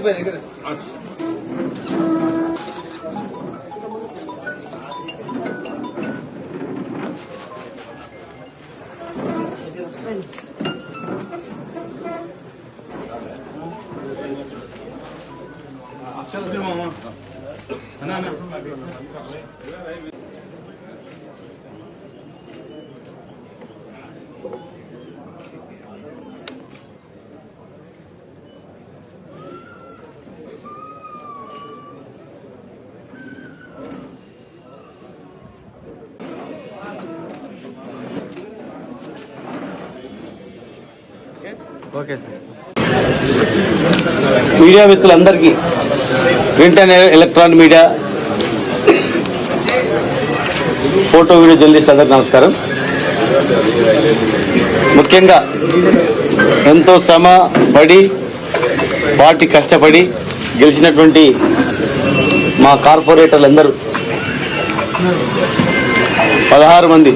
సిద్దిపై దగ్గర okay sir. Media మిత్రులందరికీ print and electronic media photo video journalist అందరికీ నమస్కారం. ముఖ్యంగా ఎంతో శ్రమ పడి పార్టీ కష్టపడి గెలిచినటువంటి మా కార్పొరేటర్లు అందరూ పదహారు మంది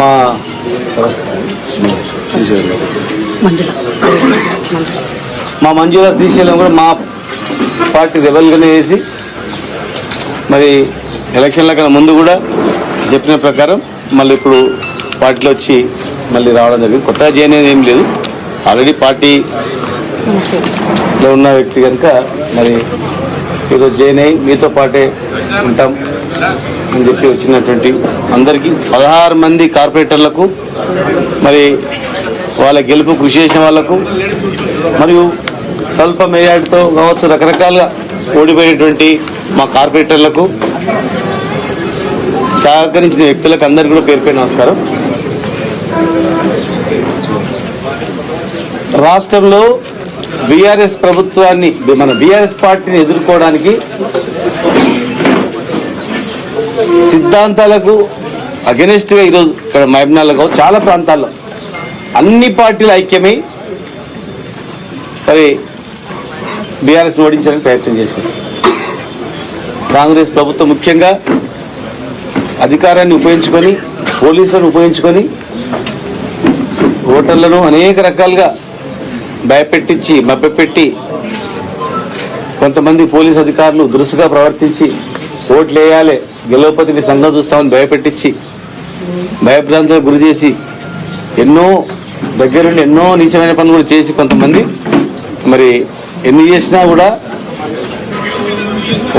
మా మా మంజుల శ్రీశైలం కూడా మా పార్టీ రెబల్గానే వేసి మరి ఎలక్షన్ల కన్నా ముందు కూడా చెప్పిన ప్రకారం మళ్ళీ ఇప్పుడు పార్టీలో వచ్చి మళ్ళీ రావడం జరిగింది. కొత్తగా చేయని ఏం లేదు. ఆల్రెడీ పార్టీలో ఉన్న వ్యక్తి కనుక మరి ఈరోజు జాయిన్ అయ్యి మీతో పాటే ఉంటాం అని చెప్పి వచ్చినటువంటి అందరికీ పదహారు మంది కార్పొరేటర్లకు మరి వాళ్ళ గెలుపు కృషి చేసిన వాళ్ళకు మరియు స్వల్ప మేయాడితో కావచ్చు రకరకాలుగా ఓడిపోయినటువంటి మా కార్పొరేటర్లకు సహకరించిన వ్యక్తులకు అందరికీ కూడా పేరు పేరు నమస్కారం. రాష్ట్రంలో బీఆర్ఎస్ ప్రభుత్వాన్ని మన బీఆర్ఎస్ పార్టీని ఎదుర్కోవడానికి సిద్ధాంతాలకు అగెనిస్ట్గా ఈరోజు ఇక్కడ మహబూబ్నగర్లో చాలా ప్రాంతాల్లో. అన్ని పార్టీలు ఐక్యమై మరి బీఆర్ఎస్ ఓడించడానికి ప్రయత్నం చేసింది కాంగ్రెస్ ప్రభుత్వం ముఖ్యంగా అధికారాన్ని ఉపయోగించుకొని పోలీసులను ఉపయోగించుకొని ఓటర్లను అనేక రకాలుగా భయపెట్టించి మభ్యపెట్టి కొంతమంది పోలీస్ అధికారులు దురుసుగా ప్రవర్తించి ఓట్లు వేయాలి గెలవపతి మీ సంఘం చూస్తామని భయపెట్టించి భయభ్రాంతులకు గురి చేసి ఎన్నో దగ్గరుండి ఎన్నో నీచమైన పనులు కూడా చేసి కొంతమంది మరి ఎన్ని చేసినా కూడా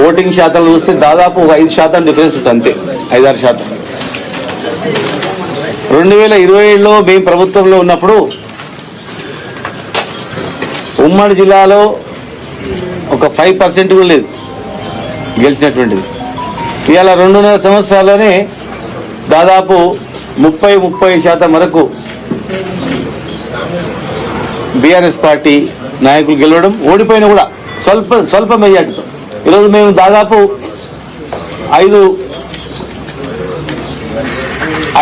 ఓటింగ్ శాతం చూస్తే దాదాపు ఒక ఐదు శాతం డిఫరెన్స్ ఉంటుంది అంతే ఐదారు శాతం. రెండు వేల ఇరవై ఏడులో మేము ప్రభుత్వంలో ఉన్నప్పుడు ఉమ్మడి జిల్లాలో ఒక ఫైవ్ పర్సెంట్ కూడా లేదు గెలిచినటువంటిది. ఇవాళ రెండున్నర సంవత్సరాల్లోనే దాదాపు ముప్పై ముప్పై శాతం వరకు బీఆర్ఎస్ పార్టీ నాయకులు గెలవడం ఓడిపోయినా కూడా స్వల్ప స్వల్ప మెజార్టీతో. ఈరోజు మేము దాదాపు ఐదు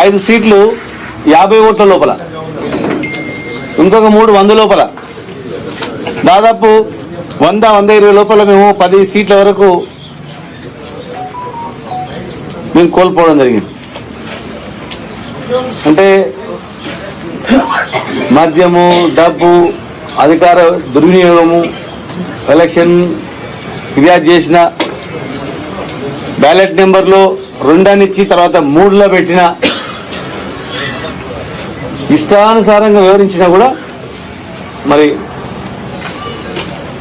ఐదు సీట్లు యాభై ఓట్ల లోపల ఇంకొక మూడు వంద లోపల. దాదాపు వంద వంద ఇరవై లోపల మేము పది సీట్ల వరకు మేము కోల్పోవడం జరిగింది. అంటే మద్యము డబ్బు అధికార దుర్వినియోగము ఎలక్షన్ ఫిర్యాదు చేసిన బ్యాలెట్ నెంబర్లో రెండనిచ్చి తర్వాత మూడులో పెట్టిన ఇష్టానుసారంగా వివరించినా కూడా మరి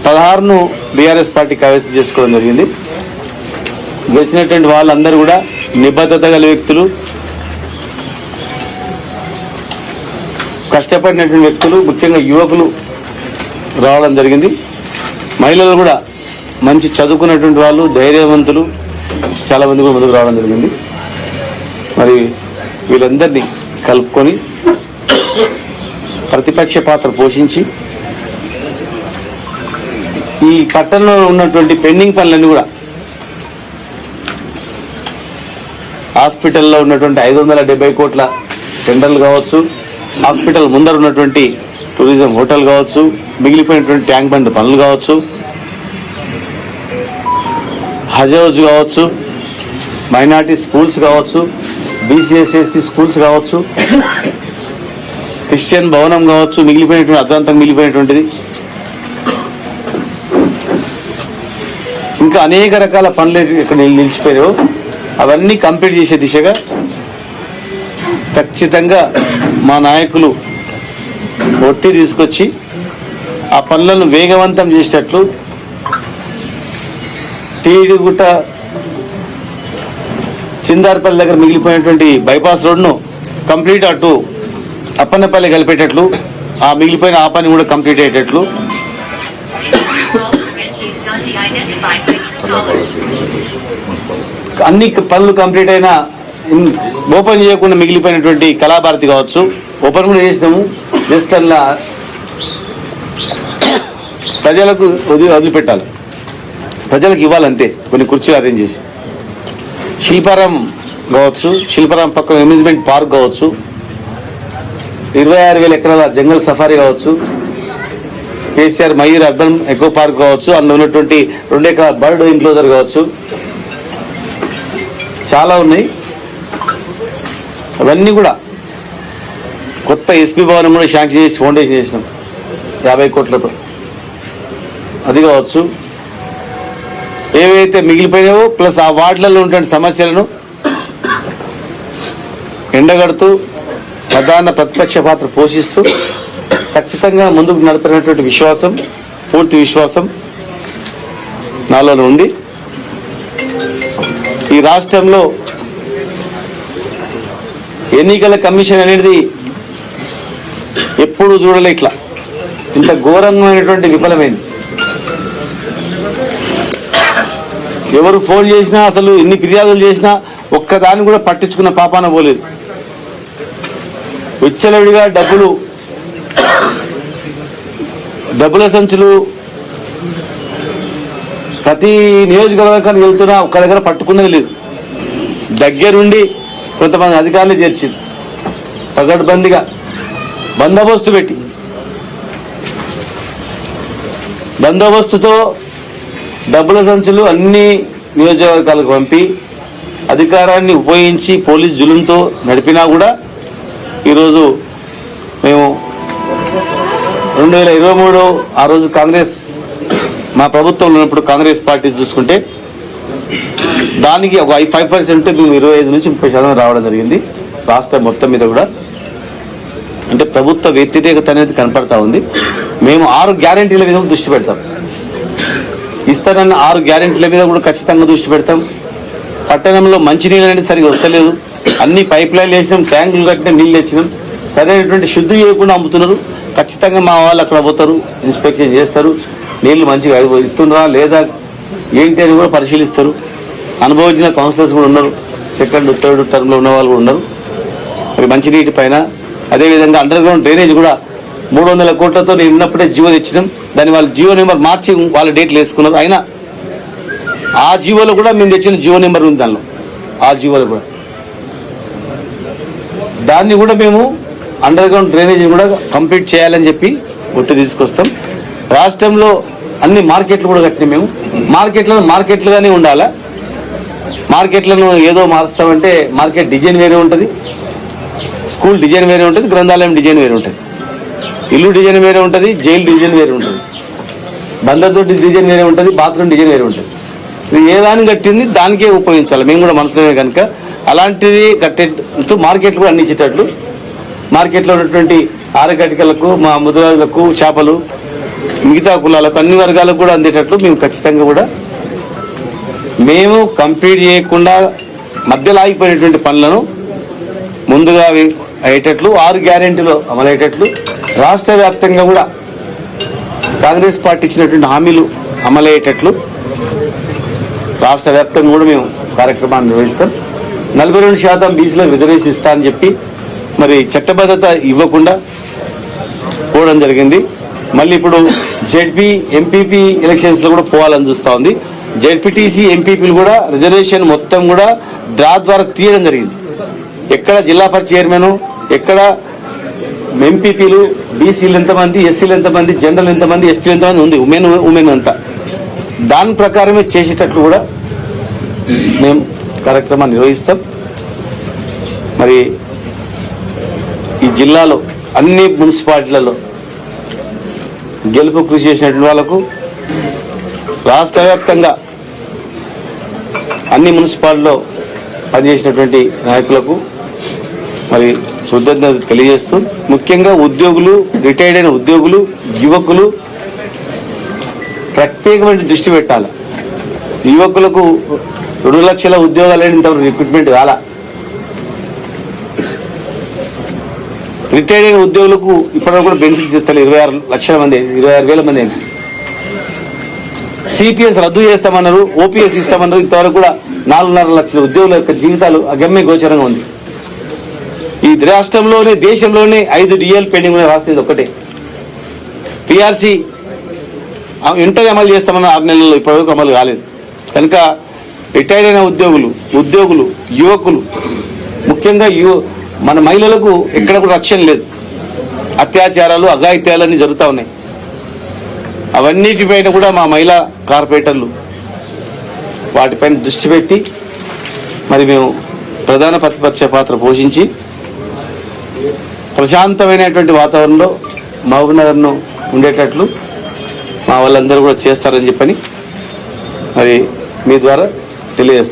పదహారును బీఆర్ఎస్ పార్టీ కైవసం చేసుకోవడం జరిగింది. గెలిచినటువంటి వాళ్ళందరూ కూడా నిబద్ధత గల వ్యక్తులు కష్టపడినటువంటి వ్యక్తులు ముఖ్యంగా యువకులు రావడం జరిగింది. మహిళలు కూడా మంచి చదువుకున్నటువంటి వాళ్ళు ధైర్యవంతులు చాలా మంది కూడా ముందుకు రావడం జరిగింది. మరి వీళ్ళందరినీ కలుపుకొని ప్రతిపక్ష పాత్ర పోషించి ఈ పట్టణంలో ఉన్నటువంటి పెండింగ్ పనులన్నీ కూడా హాస్పిటల్లో ఉన్నటువంటి ఐదు వందల డెబ్బై కోట్ల టెండర్లు కావచ్చు హాస్పిటల్ ముందర ఉన్నటువంటి టూరిజం హోటల్ కావచ్చు మిగిలిపోయినటువంటి ట్యాంక్ బండ్ పనులు కావచ్చు హజ్ కావచ్చు మైనార్టీ స్కూల్స్ కావచ్చు బీసీఎస్ఎస్టీ స్కూల్స్ కావచ్చు క్రిస్టియన్ భవనం కావచ్చు మిగిలిపోయినటువంటి అర్థాంతం మిగిలిపోయినటువంటిది. ఇంకా అనేక రకాల పనులు ఇక్కడ నిల్- అవన్నీ కంప్లీట్ చేసే దిశగా ఖచ్చితంగా మా నాయకులు ఒత్తిడి తీసుకొచ్చి ఆ పనులను వేగవంతం చేసేటట్లు టీడిగుట్ట చిందార్పల్లి దగ్గర మిగిలిపోయినటువంటి బైపాస్ రోడ్ను కంప్లీట్ అటు అప్పన్నపల్లి కలిపేటట్లు ఆ మిగిలిపోయిన ఆ పని కూడా కంప్లీట్ అయ్యేటట్లు అన్ని పనులు కంప్లీట్ అయినా ఓపెన్ చేయకుండా మిగిలిపోయినటువంటి కళాభారతి కావచ్చు. ఓపెన్ కూడా చేసినాము. జస్ట్ అలా ప్రజలకు వదిలి వదిలిపెట్టాలి. ప్రజలకు ఇవ్వాలంతే. కొన్ని కుర్చీలు అరేంజ్ చేసి. శిల్పారాం కావచ్చు శిల్పారాం పక్కన అమ్యూజ్మెంట్ పార్క్ కావచ్చు. ఇరవై ఆరు వేల ఎకరాల జంగల్ సఫారీ కావచ్చు. KCR Mayur urban eco park కావచ్చు అందులో ఉన్నటువంటి రెండు ఎకరాల బర్డ్ ఎన్క్లోజర్ కావచ్చు. చాలా ఉన్నాయి. అవన్నీ కూడా కొత్త ఎస్పీ భవనం కూడా శాంక్షన్ చేసి ఫౌండేషన్ చేసినాం. యాభై కోట్లతో. అది కావచ్చు. ఏవైతే మిగిలిపోయినావో ప్లస్ ఆ వార్డులలో ఉన్నటువంటి సమస్యలను ఎండగడుతూ ప్రధాన ప్రతిపక్ష పాత్ర పోషిస్తూ ఖచ్చితంగా ముందుకు నడుతున్నటువంటి విశ్వాసం పూర్తి విశ్వాసం నాలో ఉంది. ఈ రాష్ట్రంలో ఎన్నికల కమిషన్ అనేది ఎప్పుడు చూడలే ఇట్లా. ఇంత ఘోరమైనటువంటి విఫలమైంది. ఎవరు ఫోన్ చేసినా అసలు ఎన్ని ఫిర్యాదులు చేసినా ఒక్కదాన్ని కూడా పట్టించుకున్న పాపాన పోలేదు. విచ్చలవిడిగా డబ్బులు డబ్బుల సంచులు ప్రతి నియోజకవర్గానికి వెళ్తున్నా ఒక్క దగ్గర పట్టుకున్నది లేదు. దగ్గరుండి కొంతమంది అధికారులు చేర్చింది. పగడ్బందీగా బందోబస్తు పెట్టి. బందోబస్తుతో డబ్బుల సంచులు అన్ని నియోజకవర్గాలకు పంపి అధికారాన్ని ఉపయోగించి పోలీస్ జులుంతో నడిపినా కూడా ఈరోజు మేము రెండు వేల ఇరవై మూడు ఆ రోజు కాంగ్రెస్ మా ప్రభుత్వంలో ఉన్నప్పుడు కాంగ్రెస్ పార్టీ చూసుకుంటే దానికి ఒక ఫైవ్ పర్సెంట్ మేము ఇరవై ఐదు నుంచి ముప్పై శాతం రావడం జరిగింది. రాష్ట్ర మొత్తం మీద కూడా. అంటే ప్రభుత్వ వ్యతిరేకత అనేది కనపడతా ఉంది. మేము ఆరు గ్యారెంటీల మీద దృష్టి పెడతాం. ఇస్తానన్న ఆరు గ్యారెంటీల మీద కూడా ఖచ్చితంగా దృష్టి పెడతాం. పట్టణంలో మంచినీళ్ళు అనేది సరిగా వస్తలేదు. అన్ని పైప్ లైన్లు వేసినాం ట్యాంకులు కట్టినా నీళ్ళు వేసినాం సరైనటువంటి శుద్ధి చేయకుండా అమ్ముతున్నారు. ఖచ్చితంగా మా వాళ్ళు అక్కడ పోతారు ఇన్స్పెక్షన్ చేస్తారు. నీళ్ళు మంచిగా ఇస్తున్నారా లేదా ఏంటి అని కూడా పరిశీలిస్తారు. అనుభవించిన కౌన్సిలర్స్ కూడా ఉన్నారు. సెకండ్ థర్డ్ టర్మ్లో ఉన్న వాళ్ళు కూడా ఉన్నారు. మరి మంచినీటి పైన. అదేవిధంగా అండర్ గ్రౌండ్ డ్రైనేజ్ కూడా మూడు వందల కోట్లతో నేను ఉన్నప్పుడే జియో తెచ్చినాం. దాన్ని వాళ్ళ జియో నెంబర్ మార్చి వాళ్ళ డేట్లు వేసుకున్నారు. అయినా ఆ జియోలో కూడా మేము తెచ్చిన జియో నెంబర్ ఉంది దానిలో. ఆ జియోలో కూడా. దాన్ని కూడా మేము అండర్ గ్రౌండ్ డ్రైనేజీ కూడా కంప్లీట్ చేయాలని చెప్పి ఒత్తిడి తీసుకొస్తాం. రాష్ట్రంలో అన్ని మార్కెట్లు కూడా కట్టినాం మేము. మార్కెట్లను మార్కెట్లుగానే ఉండాలా? మార్కెట్లను ఏదో మారుస్తామంటే మార్కెట్ డిజైన్ వేరే ఉంటుంది. స్కూల్ డిజైన్ వేరే ఉంటుంది గ్రంథాలయం డిజైన్ వేరే ఉంటుంది. ఇల్లు డిజైన్ వేరే ఉంటుంది జైలు డిజైన్ వేరే ఉంటుంది. బందర్తో డిజైన్ వేరే ఉంటుంది బాత్రూమ్ డిజైన్ వేరే ఉంటుంది. ఇది ఏ దాన్ని కట్టింది దానికే ఉపయోగించాలి. మేము కూడా మనసులోనే కనుక అలాంటిది కట్టేట్టు మార్కెట్లు కూడా అన్ని మార్కెట్లో ఉన్నటువంటి ఆరకటికలకు మా ముద్రాలకు చేపలు మిగతా కులాలకు అన్ని వర్గాలకు కూడా అందేటట్లు మేము ఖచ్చితంగా కూడా మేము కంప్లీట్ చేయకుండా మధ్యలో ఆగిపోయినటువంటి పనులను ముందుగా అయ్యేటట్లు ఆరు గ్యారెంటీలు అమలయ్యేటట్లు రాష్ట్ర వ్యాప్తంగా కూడా కాంగ్రెస్ పార్టీ ఇచ్చినటువంటి హామీలు అమలయ్యేటట్లు రాష్ట్ర వ్యాప్తంగా కూడా మేము కార్యక్రమాన్ని నిర్వహిస్తాం. నలభై రెండు శాతం బీచ్లో రిజర్వేషన్ ఇస్తా అని చెప్పి మరి చట్టబద్ధత ఇవ్వకుండా పోవడం జరిగింది. మళ్ళీ ఇప్పుడు జెడ్పీ ఎంపీపీ ఎలక్షన్స్లో కూడా పోవాలని చూస్తా ఉంది. జెడ్పీటీసీ ఎంపీపీలు కూడా రిజర్వేషన్ మొత్తం కూడా డ్రా ద్వారా తీయడం జరిగింది. ఎక్కడ జిల్లా పరిషత్ చైర్మన్ ఎక్కడ ఎంపీపీలు బీసీలు ఎంతమంది ఎస్సీలు ఎంతమంది జనరల్ ఎంతమంది ఎస్టీలు ఎంతమంది ఉంది. ఉమెన్ ఉమెన్ అంతా. దాని ప్రకారమే చేసేటట్లు కూడా మేము కార్యక్రమాన్ని నిర్వహిస్తాం. మరి ఈ జిల్లాలో అన్ని మున్సిపాలిటీలలో గెలుపు కృషి చేసినటువంటి వాళ్ళకు రాష్ట్ర వ్యాప్తంగా అన్ని మున్సిపాలిటీలో పనిచేసినటువంటి నాయకులకు మరి కృతజ్ఞత తెలియజేస్తూ ముఖ్యంగా ఉద్యోగులు రిటైర్డ్ అయిన ఉద్యోగులు యువకులు ప్రత్యేకమైన దృష్టి పెట్టాలి. యువకులకు రెండు లక్షల ఉద్యోగాలు ఇంతవరకు రిక్రూట్మెంట్ కాలా రిటైర్డ్ అయిన ఉద్యోగులకు ఇప్పటివరకు కూడా బెనిఫిట్స్ ఇస్తారు. ఇరవై ఆరు లక్షల మంది ఇరవై ఆరు వేల మంది అయింది సిపిఎస్ రద్దు చేస్తామన్నారు ఓపీఎస్ ఇస్తామన్నారు. ఇంతవరకు కూడా నాలుగున్నర లక్షల ఉద్యోగుల యొక్క జీవితాలు అగమ్య గోచరంగా ఉంది. ఈ రాష్ట్రంలోనే దేశంలోనే ఐదు డిఎల్ పెండింగ్ ఉన్న రాష్ట్రం ఇది ఒకటే పిఆర్సీ వెంటనే అమలు చేస్తామన్న ఆరు నెలల్లో ఇప్పటివరకు అమలు కాలేదు. కనుక రిటైర్డ్ అయిన ఉద్యోగులు ఉద్యోగులు యువకులు ముఖ్యంగా యువ మన మహిళలకు ఎక్కడ కూడా రక్షణ లేదు. అత్యాచారాలు అఘాయిత్యాలన్నీ జరుగుతూ ఉన్నాయి. అవన్నిటిపైన కూడా మా మహిళా కార్పొరేటర్లు వాటిపైన దృష్టి పెట్టి మరి మేము ప్రధాన ప్రతిపక్ష పాత్ర పోషించి ప్రశాంతమైనటువంటి వాతావరణంలో మహబూబ్నగర్ను ఉండేటట్లు మా వాళ్ళందరూ కూడా చేస్తారని చెప్పని మరి మీ ద్వారా తెలియజేస్తాను